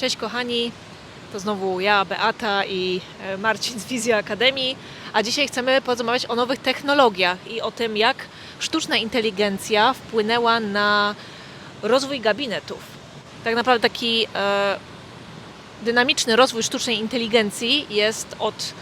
Cześć kochani, to znowu ja, Beata i e, Marcin z Wizja Akademii, a dzisiaj chcemy porozmawiać o nowych technologiach i o tym, jak sztuczna inteligencja wpłynęła na rozwój gabinetów. Tak naprawdę taki e, dynamiczny rozwój sztucznej inteligencji jest od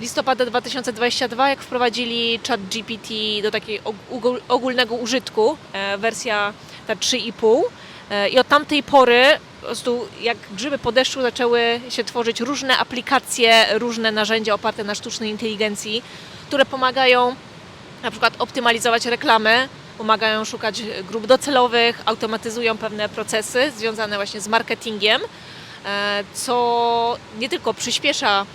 listopada 2022, jak wprowadzili chat GPT do takiego ogól- ogólnego użytku, e, wersja ta 3,5 E, i od tamtej pory po prostu jak grzyby po deszczu zaczęły się tworzyć różne aplikacje, różne narzędzia oparte na sztucznej inteligencji, które pomagają na przykład optymalizować reklamy, pomagają szukać grup docelowych, automatyzują pewne procesy związane właśnie z marketingiem, e, co nie tylko przyspiesza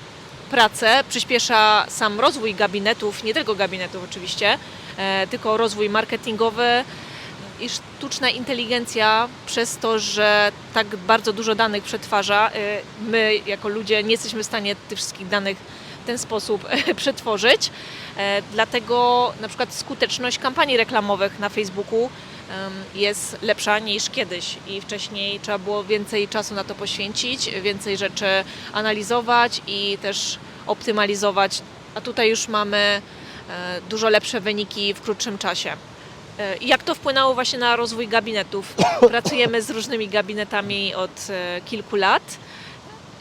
pracę, przyspiesza sam rozwój gabinetów, nie tylko gabinetów oczywiście, e, tylko rozwój marketingowy i sztuczna inteligencja przez to, że tak bardzo dużo danych przetwarza, e, my jako ludzie nie jesteśmy w stanie tych wszystkich danych w ten sposób e, przetworzyć. E, Dlatego na przykład skuteczność kampanii reklamowych na Facebooku jest lepsza niż kiedyś i wcześniej trzeba było więcej czasu na to poświęcić, więcej rzeczy analizować i też optymalizować, a tutaj już mamy e, dużo lepsze wyniki w krótszym czasie. E, jak to wpłynęło właśnie na rozwój gabinetów? Pracujemy z różnymi gabinetami od e, kilku lat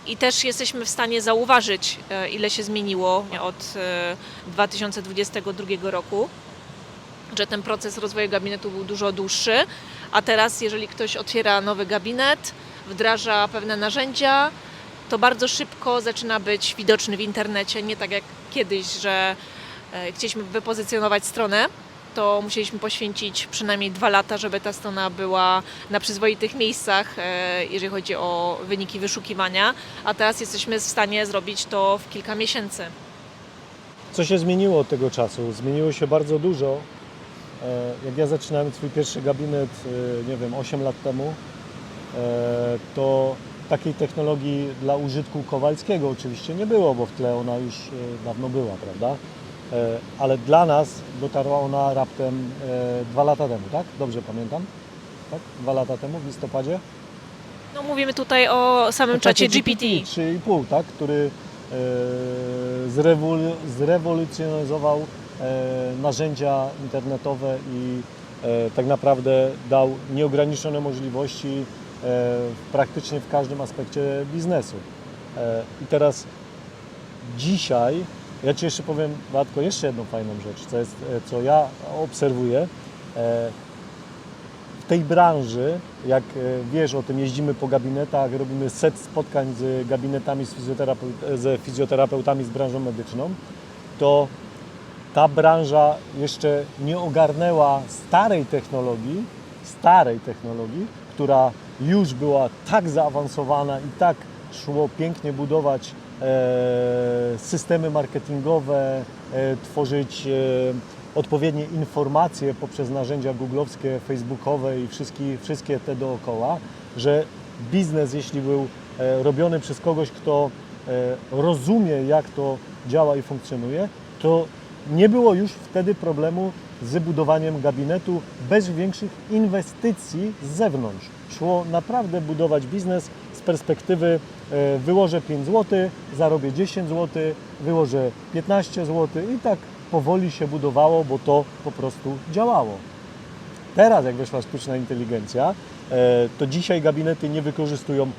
i też jesteśmy w stanie zauważyć, e, ile się zmieniło od e, 2022 roku, że ten proces rozwoju gabinetu był dużo dłuższy, a teraz jeżeli ktoś otwiera nowy gabinet, wdraża pewne narzędzia, to bardzo szybko zaczyna być widoczny w internecie, nie tak jak kiedyś, że chcieliśmy wypozycjonować stronę, to musieliśmy poświęcić przynajmniej dwa lata, żeby ta strona była na przyzwoitych miejscach, e, jeżeli chodzi o wyniki wyszukiwania, a teraz jesteśmy w stanie zrobić to w kilka miesięcy. Co się zmieniło od tego czasu? Zmieniło się bardzo dużo. E, Jak ja zaczynałem swój pierwszy gabinet, e, nie wiem, 8 lat temu, to takiej technologii dla użytku kowalskiego oczywiście nie było, bo w tle ona już dawno była, prawda? E, Ale dla nas dotarła ona raptem e, dwa lata temu, tak? Dobrze pamiętam? Tak? Dwa lata temu, w listopadzie? No, mówimy tutaj o samym czacie GPT. 3,5, tak? który e, zrewolu- zrewolucjonizował narzędzia internetowe i tak naprawdę dał nieograniczone możliwości praktycznie w każdym aspekcie biznesu. I teraz dzisiaj, ja Ci jeszcze powiem, Batko, jeszcze jedną fajną rzecz, co, jest, e, co ja obserwuję. E, w tej branży, jak e, wiesz o tym, jeździmy po gabinetach, robimy set spotkań z gabinetami, z, fizjoterapeut, ze fizjoterapeutami z branżą medyczną, to ta branża jeszcze nie ogarnęła starej technologii, starej technologii, która już była tak zaawansowana i tak szło pięknie budować systemy marketingowe, e, tworzyć e, odpowiednie informacje poprzez narzędzia googlowskie, facebookowe i wszystkie, wszystkie te dookoła, że biznes, jeśli był e, robiony przez kogoś, kto e, rozumie, jak to działa i funkcjonuje, to nie było już wtedy problemu z budowaniem gabinetu bez większych inwestycji z zewnątrz. Szło naprawdę budować biznes perspektywy e, wyłożę 5 zł, zarobię 10 zł, wyłożę 15 zł i tak powoli się budowało, bo to po prostu działało. Teraz, jak weszła sztuczna inteligencja, e, to dzisiaj gabinety nie wykorzystują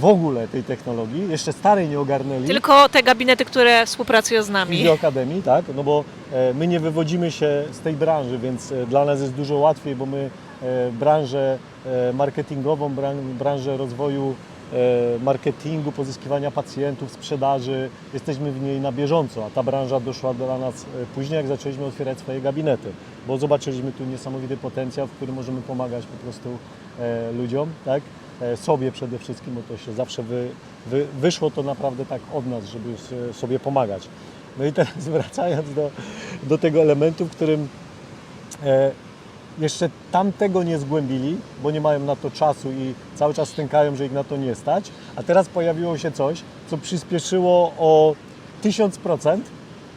w ogóle tej technologii. Jeszcze starej nie ogarnęli. Tylko te gabinety, które współpracują z nami. Video Akademii, tak? No bo e, my nie wywodzimy się z tej branży, więc dla nas jest dużo łatwiej, bo my branżę marketingową, bran- branżę rozwoju marketingu, pozyskiwania pacjentów, sprzedaży, jesteśmy w niej na bieżąco, a ta branża doszła do nas e, później, jak zaczęliśmy otwierać swoje gabinety, bo zobaczyliśmy tu niesamowity potencjał, w którym możemy pomagać po prostu e, ludziom, tak? E, sobie przede wszystkim, bo to się zawsze wy, wy, wyszło to naprawdę tak od nas, żeby sobie pomagać. No i teraz wracając do, do tego elementu, w którym e, jeszcze tamtego nie zgłębili, bo nie mają na to czasu i cały czas stękają, że ich na to nie stać, a teraz pojawiło się coś, co przyspieszyło o 1000%,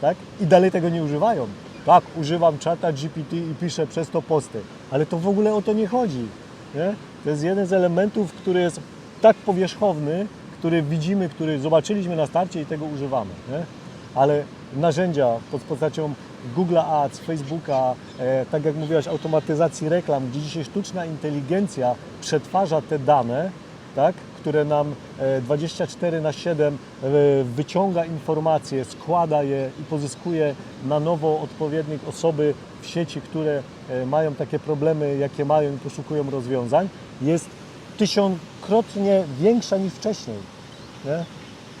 tak? I dalej tego nie używają. Tak, używam czata GPT i piszę przez to posty, ale to w ogóle o to nie chodzi. Nie? To jest jeden z elementów, który jest tak powierzchowny, który widzimy, który zobaczyliśmy na starcie i tego używamy. Nie? Ale narzędzia pod postacią Google Ads, Facebooka, e, tak jak mówiłaś, automatyzacji reklam, gdzie dzisiaj sztuczna inteligencja przetwarza te dane, tak, które nam e, 24 na 7 e, wyciąga informacje, składa je i pozyskuje na nowo odpowiednich osoby w sieci, które e, mają takie problemy, jakie mają i poszukują rozwiązań, jest tysiąckrotnie większa niż wcześniej. Nie?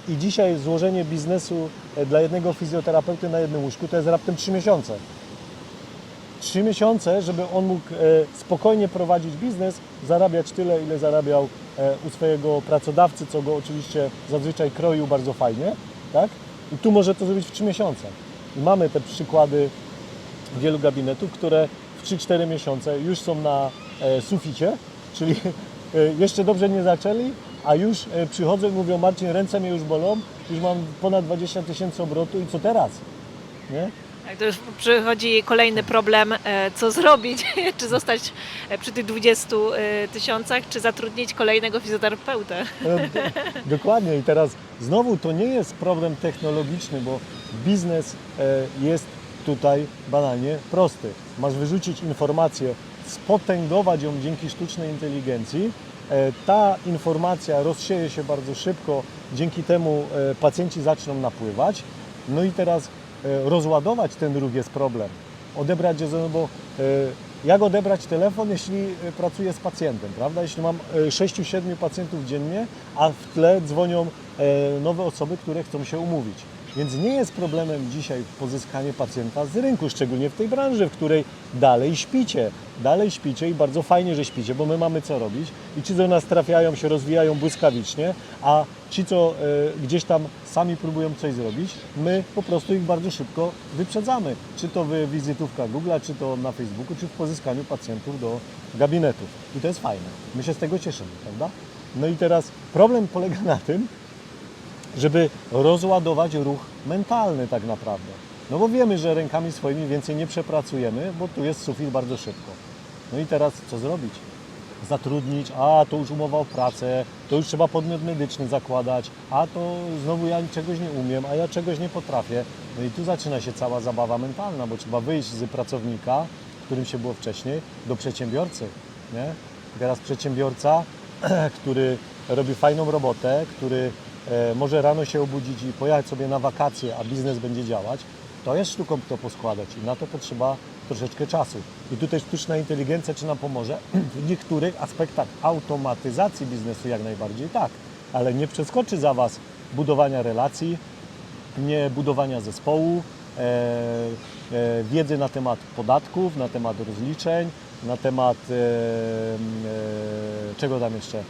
I dzisiaj złożenie biznesu e, dla jednego fizjoterapeuty na jednym łóżku to jest raptem 3 miesiące. 3 miesiące, żeby on mógł e, spokojnie prowadzić biznes, zarabiać tyle, ile zarabiał e, u swojego pracodawcy, co go oczywiście zazwyczaj kroił bardzo fajnie, tak? I tu może to zrobić w 3 miesiące. I mamy te przykłady wielu gabinetów, które w 3-4 miesiące już są na suficie, czyli jeszcze dobrze nie zaczęli, a już e, przychodzą i mówią Marcin, ręce mnie już bolą, już mam ponad 20 tysięcy obrotu i co teraz? Nie? Tak, to już przychodzi kolejny problem, e, co zrobić, czy zostać e, przy tych 20 e, tysiącach, czy zatrudnić kolejnego fizjoterapeutę. Dokładnie i teraz znowu to nie jest problem technologiczny, bo biznes jest tutaj banalnie prosty. Masz wyrzucić informację, spotęgować ją dzięki sztucznej inteligencji. E, Ta informacja rozsieje się bardzo szybko, dzięki temu e, pacjenci zaczną napływać. No i teraz e, rozładować ten ruch jest problem. Odebrać, bo jak odebrać telefon, jeśli pracuję z pacjentem, prawda? Jeśli mam 6-7 pacjentów dziennie, a w tle dzwonią nowe osoby, które chcą się umówić. Więc nie jest problemem dzisiaj pozyskanie pacjenta z rynku, szczególnie w tej branży, w której dalej śpicie. Dalej śpicie i bardzo fajnie, że śpicie, bo my mamy co robić i ci do nas trafiają, się rozwijają błyskawicznie, a ci, co e, gdzieś tam sami próbują coś zrobić, my po prostu ich bardzo szybko wyprzedzamy. Czy to w wizytówkach Google, czy to na Facebooku, czy w pozyskaniu pacjentów do gabinetów. I to jest fajne. My się z tego cieszymy, prawda? No i teraz problem polega na tym, żeby rozładować ruch mentalny tak naprawdę. No bo wiemy, że rękami swoimi więcej nie przepracujemy, bo tu jest sufit bardzo szybko. No i teraz co zrobić? Zatrudnić, a to już umowa o pracę, to już trzeba podmiot medyczny zakładać, a to znowu ja czegoś nie umiem, a ja czegoś nie potrafię. No i tu zaczyna się cała zabawa mentalna, bo trzeba wyjść z pracownika, którym się było wcześniej, do przedsiębiorcy. Nie? Teraz przedsiębiorca, który robi fajną robotę, który może rano się obudzić i pojechać sobie na wakacje, a biznes będzie działać, to jest sztuką to poskładać i na to potrzeba troszeczkę czasu. I tutaj sztuczna inteligencja czy nam pomoże? W niektórych aspektach automatyzacji biznesu jak najbardziej tak, ale nie przeskoczy za Was budowania relacji, nie budowania zespołu, e, e, wiedzy na temat podatków, na temat rozliczeń, na temat e, e, czego tam jeszcze? E,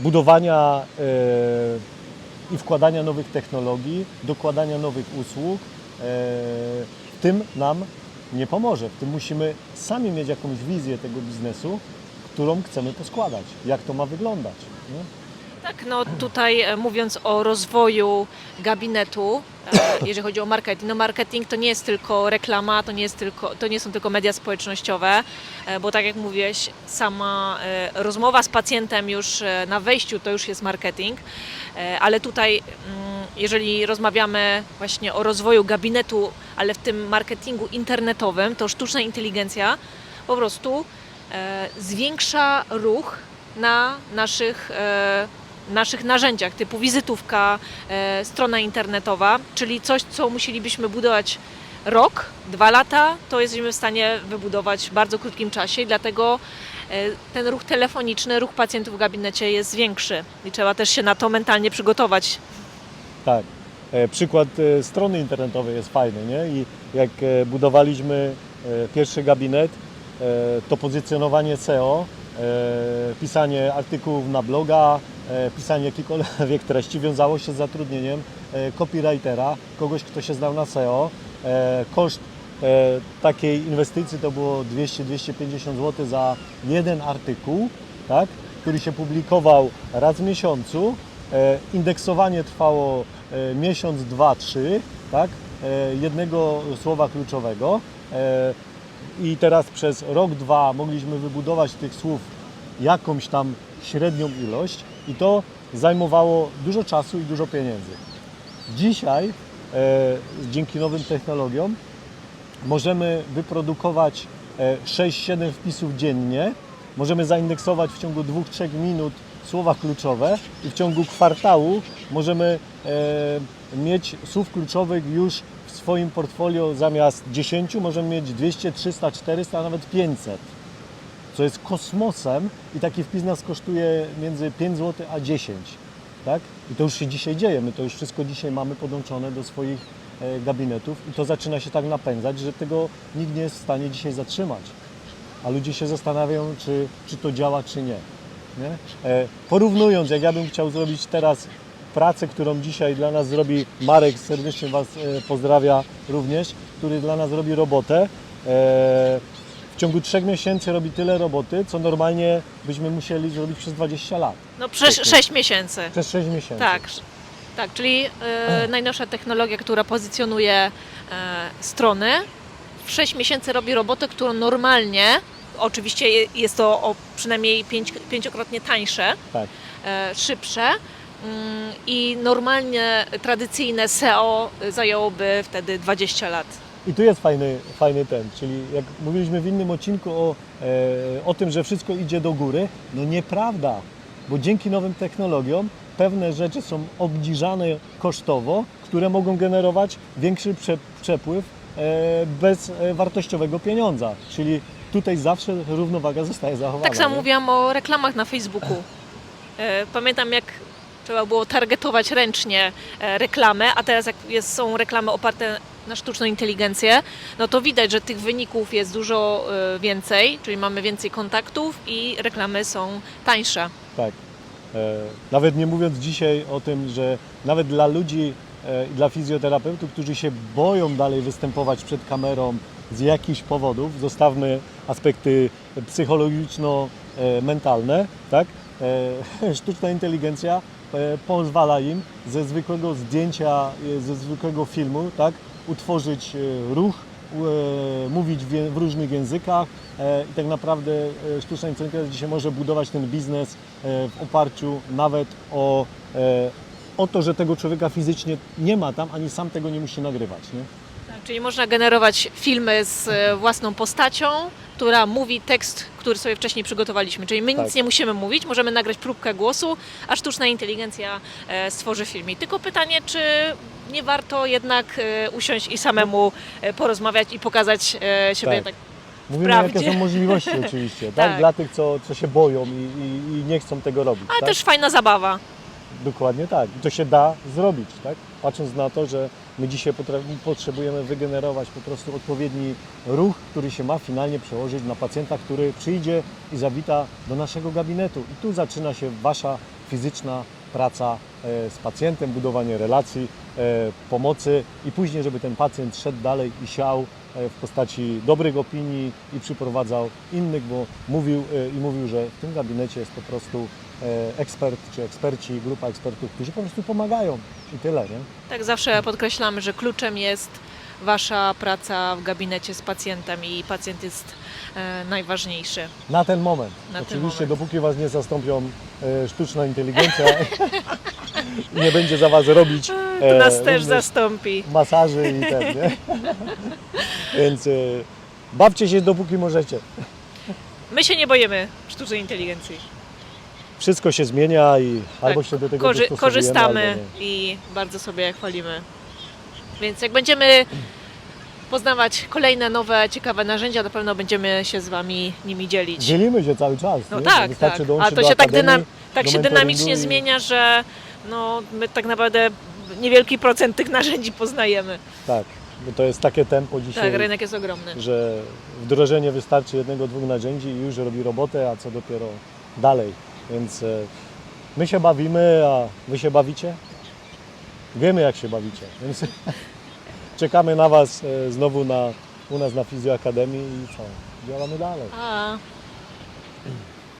budowania e, i wkładania nowych technologii, dokładania nowych usług. E, tym nam nie pomoże. W tym musimy sami mieć jakąś wizję tego biznesu, którą chcemy poskładać, jak to ma wyglądać. Nie? Tak, no tutaj e, mówiąc o rozwoju gabinetu, e, jeżeli chodzi o marketing, no marketing to nie jest tylko reklama, to nie, jest tylko, to nie są tylko media społecznościowe, e, bo tak jak mówiłeś, sama rozmowa z pacjentem już na wejściu to już jest marketing, ale tutaj mm, jeżeli rozmawiamy właśnie o rozwoju gabinetu, ale w tym marketingu internetowym, to sztuczna inteligencja po prostu zwiększa ruch na naszych, naszych narzędziach, typu wizytówka, e, strona internetowa, czyli coś, co musielibyśmy budować rok, dwa lata, to jesteśmy w stanie wybudować w bardzo krótkim czasie i dlatego e, ten ruch telefoniczny, ruch pacjentów w gabinecie jest większy i trzeba też się na to mentalnie przygotować. Tak. E, Przykład strony internetowej jest fajny, nie? I jak budowaliśmy pierwszy gabinet, to pozycjonowanie SEO, pisanie artykułów na bloga, e, pisanie jakichkolwiek treści wiązało się z zatrudnieniem e, copywritera, kogoś, kto się znał na SEO. E, Koszt e, takiej inwestycji to było 200-250 zł za jeden artykuł, tak? który się publikował raz w miesiącu. E, Indeksowanie trwało e, miesiąc, dwa, trzy, tak? E, jednego słowa kluczowego. E, I teraz przez rok, dwa mogliśmy wybudować tych słów jakąś tam średnią ilość i to zajmowało dużo czasu i dużo pieniędzy. Dzisiaj e, dzięki nowym technologiom możemy wyprodukować e, 6-7 wpisów dziennie, możemy zaindeksować w ciągu 2-3 minut słowa kluczowe i w ciągu kwartału możemy e, mieć słów kluczowych już swoim portfolio zamiast 10 możemy mieć 200, 300, 400, a nawet 500 co jest kosmosem i taki wpis nas kosztuje między 5 zł a 10. Tak? I to już się dzisiaj dzieje. My to już wszystko dzisiaj mamy podłączone do swoich e, gabinetów i to zaczyna się tak napędzać, że tego nikt nie jest w stanie dzisiaj zatrzymać. A ludzie się zastanawiają, czy, czy to działa, czy nie. nie? E, porównując, jak ja bym chciał zrobić teraz pracę, którą dzisiaj dla nas zrobi Marek, serdecznie Was e, pozdrawia również, który dla nas robi robotę. E, w ciągu trzech miesięcy robi tyle roboty, co normalnie byśmy musieli zrobić przez 20 lat. No przez Świetnie. 6 miesięcy. Przez 6 miesięcy. Tak, tak, czyli e, najnowsza technologia, która pozycjonuje e, strony, w 6 miesięcy robi robotę, którą normalnie, oczywiście je- jest to o przynajmniej pięć, pięciokrotnie tańsze, tak. e, szybsze i normalnie tradycyjne SEO zajęłoby wtedy 20 lat. I tu jest fajny, fajny ten, czyli jak mówiliśmy w innym odcinku o, e, o tym, że wszystko idzie do góry, no nieprawda, bo dzięki nowym technologiom pewne rzeczy są obniżane kosztowo, które mogą generować większy prze, przepływ e, bez e, wartościowego pieniądza, czyli tutaj zawsze równowaga zostaje zachowana. Tak samo nie? mówiłam o reklamach na Facebooku. Pamiętam jak trzeba było targetować ręcznie e, reklamę, a teraz jak jest, są reklamy oparte na sztuczną inteligencję, no to widać, że tych wyników jest dużo e, więcej, czyli mamy więcej kontaktów i reklamy są tańsze. Tak. E, Nawet nie mówiąc dzisiaj o tym, że nawet dla ludzi dla fizjoterapeutów, którzy się boją dalej występować przed kamerą z jakichś powodów, zostawmy aspekty psychologiczno-mentalne, tak? Sztuczna inteligencja pozwala im ze zwykłego zdjęcia, e, ze zwykłego filmu, tak? utworzyć e, ruch, e, mówić w, różnych językach e, i tak naprawdę e, sztuczna inteligencja dzisiaj może budować ten biznes e, w oparciu nawet o, e, o to, że tego człowieka fizycznie nie ma tam, ani sam tego nie musi nagrywać. Nie? Czyli można generować filmy z e, własną postacią, która mówi tekst, który sobie wcześniej przygotowaliśmy. Czyli my nic Tak. nie musimy mówić, możemy nagrać próbkę głosu, a sztuczna inteligencja e, stworzy filmik. Tylko pytanie, czy nie warto jednak e, usiąść i samemu e, porozmawiać i pokazać e, siebie Tak. tak. Mówimy, Prawdzie. jakie są możliwości oczywiście, tak? Tak. Dla tych, co, co się boją i, i, i nie chcą tego robić. Ale tak? też fajna zabawa. Dokładnie tak. I to się da zrobić, tak? Patrząc na to, że my dzisiaj potrzebujemy wygenerować po prostu odpowiedni ruch, który się ma finalnie przełożyć na pacjenta, który przyjdzie i zawita do naszego gabinetu. I tu zaczyna się Wasza fizyczna praca e, z pacjentem, budowanie relacji, e, pomocy i później, żeby ten pacjent szedł dalej i siał e, w postaci dobrych opinii i przyprowadzał innych, bo mówił i mówił, że w tym gabinecie jest po prostu ekspert czy eksperci, grupa ekspertów, którzy po prostu pomagają i tyle, nie? Tak zawsze podkreślamy, że kluczem jest Wasza praca w gabinecie z pacjentem i pacjent jest e, najważniejszy. Na ten moment. Na ten Oczywiście, moment. dopóki Was nie zastąpią e, sztuczna inteligencja i nie będzie za Was robić To e, nas też zastąpi. masaży i ten, nie? Więc e, bawcie się dopóki możecie. My się nie boimy sztucznej inteligencji. Wszystko się zmienia i albo Tak, się do tego Korzy- korzystamy albo nie. i bardzo sobie chwalimy. Więc jak będziemy poznawać kolejne nowe, ciekawe narzędzia, na pewno będziemy się z Wami nimi dzielić. Dzielimy się cały czas. No nie? tak, Wystarczy tak. A to do się tak, akademii, dynam- tak do się mentoringu dynamicznie i- zmienia, że no, my tak naprawdę niewielki procent tych narzędzi poznajemy. Tak, bo to jest takie tempo dzisiaj. Tak, rynek jest ogromny. że wdrożenie wystarczy jednego, dwóch narzędzi i już robi robotę, a co dopiero dalej. Więc e, my się bawimy, a wy się bawicie? Wiemy jak się bawicie, więc czekamy na Was e, znowu na, u nas na Fizjoakademii i co? Działamy dalej. A,